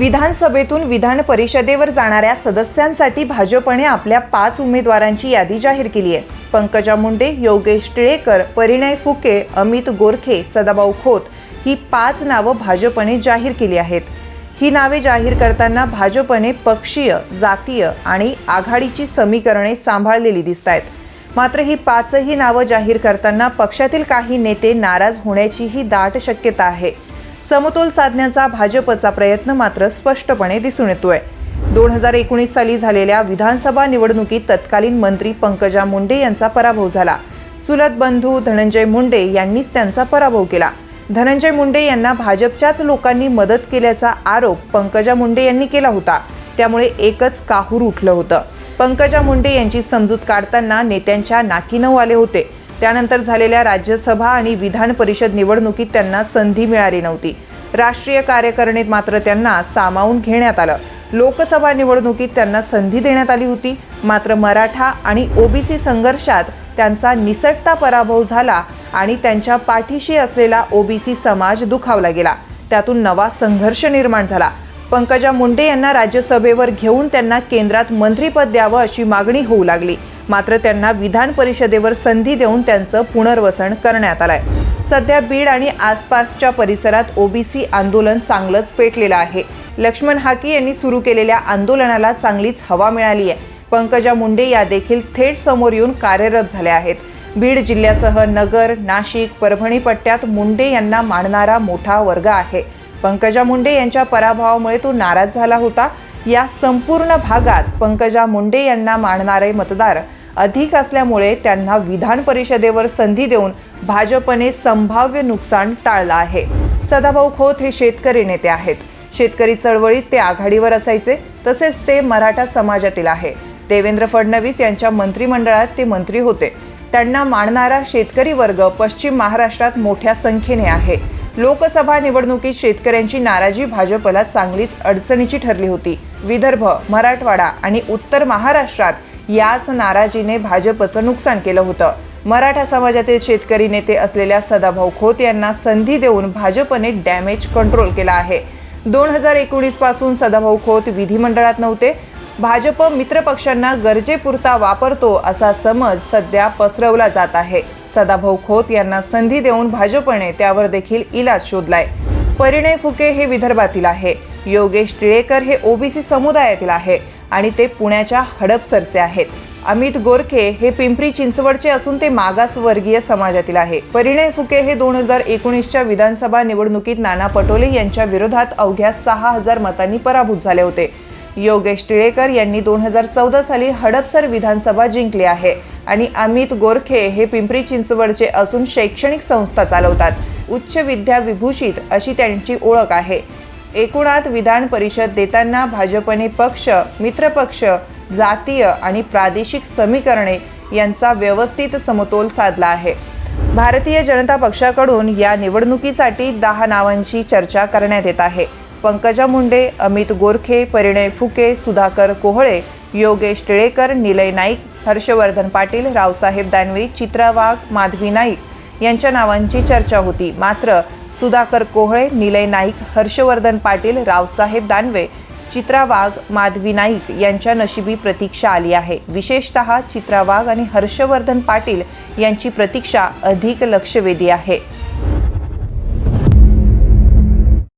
विधानसभेतून विधान परिषदेवर जाणाऱ्या सदस्यांसाठी भाजपने आपल्या पाच उमेदवारांची यादी जाहीर केली आहे. पंकजा मुंडे योगेश टिळेकर परिणय फुके अमित गोरखे सदाभाऊ खोत ही पाच नावं भाजपने जाहीर केली आहेत. ही नावे जाहीर करताना भाजपने पक्षीय जातीय आणि आघाडीची समीकरणे सांभाळलेली दिसत आहेत. मात्र ही पाचही नावं जाहीर करताना पक्षातील काही नेते नाराज होण्याचीही दाट शक्यता आहे. समतोल साधण्याचा भाजपचा प्रयत्न मात्र स्पष्टपणे दिसून येतोय. दोन हजार एकोणीस साली झालेल्या विधानसभा निवडणुकीत तत्कालीन मंत्री पंकजा मुंडे यांचा पराभव झाला. चुलत बंधू धनंजय मुंडे यांनीच त्यांचा पराभव केला. धनंजय मुंडे यांना भाजपच्याच लोकांनी मदत केल्याचा आरोप पंकजा मुंडे यांनी केला होता. त्यामुळे एकच काहूर उठलं होतं. पंकजा मुंडे यांची समजूत काढताना नेत्यांच्या नाकीनऊ आले होते. त्यानंतर झालेल्या राज्यसभा आणि विधान परिषद निवडणुकीत त्यांना संधी मिळाली नव्हती. राष्ट्रीय कार्यकारिणीत मात्र त्यांना सामावून घेण्यात आलं. लोकसभा निवडणुकीत त्यांना संधी देण्यात आली होती. मात्र मराठा आणि ओबीसी संघर्षात त्यांचा निसटता पराभव झाला आणि त्यांच्या पाठीशी असलेला ओबीसी समाज दुखावला गेला. त्यातून नवा संघर्ष निर्माण झाला. पंकजा मुंडे यांना राज्यसभेवर घेऊन त्यांना केंद्रात मंत्रीपद द्यावं अशी मागणी होऊ लागली. मात्र त्यांना विधान परिषदेवर संधी देऊन त्यांचं पुनर्वसन करण्यात आलंय. सध्या बीड आणि आसपासच्या परिसरात ओबीसी आंदोलन चांगलंच पेटलेलं आहे. लक्ष्मण हाकी यांनी सुरू केलेल्या आंदोलनाला चांगलीच हवा मिळाली आहे. पंकजा मुंडे या देखील थेट समोर येऊन कार्यरत झाल्या आहेत. बीड जिल्ह्यासह नगर नाशिक परभणी पट्ट्यात मुंडे यांना मानणारा मोठा वर्ग आहे. पंकजा मुंडे यांच्या पराभवामुळे तो नाराज झाला होता. या संपूर्ण भागात पंकजा मुंडे यांना मानणारे मतदार अधिक असल्यामुळे त्यांना विधान परिषदेवर संधी देऊन भाजपने संभाव्य नुकसान टाळलं आहे. सदाभाऊ खोत हे शेतकरी नेते आहेत. शेतकरी चळवळीत ते आघाडीवर असायचे तसेच ते मराठा समाजातील आहे. देवेंद्र फडणवीस यांच्या मंत्रिमंडळात ते मंत्री होते. त्यांना मानणारा शेतकरी वर्ग पश्चिम महाराष्ट्रात मोठ्या संख्येने आहे. लोकसभा निवडणुकीत शेतकऱ्यांची नाराजी भाजपला चांगलीच अडचणीची ठरली होती. विदर्भ मराठवाडा आणि उत्तर महाराष्ट्रात याच नाराजीने भाजपचं नुकसान केलं होतं. मराठा समाजातील शेतकरी नेते असलेल्या सदाभाऊ खोत यांना संधी देऊन भाजपने डॅमेज कंट्रोल केला आहे. दोन हजार एकोणीसपासून सदाभाऊ खोत विधिमंडळात नव्हते. भाजप मित्रपक्षांना गरजेपुरता वापरतो असा समज सध्या पसरवला जात आहे. सदाभाऊ खोत यांना संधी देऊन भाजपने त्यावर देखील इलाज शोधलाय. परिणय फुके हे विदर्भातील आहे. योगेश टिळेकर हे ओबीसी समुदायातील आहे आणि ते पुण्याच्या हडपसरचे आहेत. अमित गोरखे हे पिंपरी चिंचवडचे असून ते मागासवर्गीय समाजातील आहे. परिणय फुके हे दोन हजार एकोणीसच्या विधानसभा निवडणुकीत नाना पटोले यांच्या विरोधात अवघ्या सहा हजार मतांनी पराभूत झाले होते. योगेश टिळेकर यांनी दोन हजार चौदा साली हडपसर विधानसभा जिंकली आहे आणि अमित गोरखे हे पिंपरी चिंचवडचे असून शैक्षणिक संस्था चालवतात. उच्च विद्या विभूषित अशी त्यांची ओळख आहे. एकूणात विधान परिषद देताना भाजपने पक्ष मित्रपक्ष जातीय आणि प्रादेशिक समीकरणे यांचा व्यवस्थित समतोल साधला आहे. भारतीय जनता पक्षाकडून या निवडणुकीसाठी दहा नावांची चर्चा करण्यात येत आहे. पंकजा मुंडे अमित गोरखे परिणय फुके सुधाकर कोहळे योगेश टिळेकर निलय नाईक हर्षवर्धन पाटील रावसाहेब दानवे चित्रा वाघ माधवी नाईक यांच्या नावांची चर्चा होती. मात्र सुधाकर कोहळे निलय नाईक हर्षवर्धन पाटील रावसाहेब दानवे चित्रा वाघ माधवी नाईक यांच्या नशिबी प्रतीक्षा आली आहे. विशेषतः चित्रा वाघ आणि हर्षवर्धन पाटील यांची प्रतीक्षा अधिक लक्षवेधी आहे.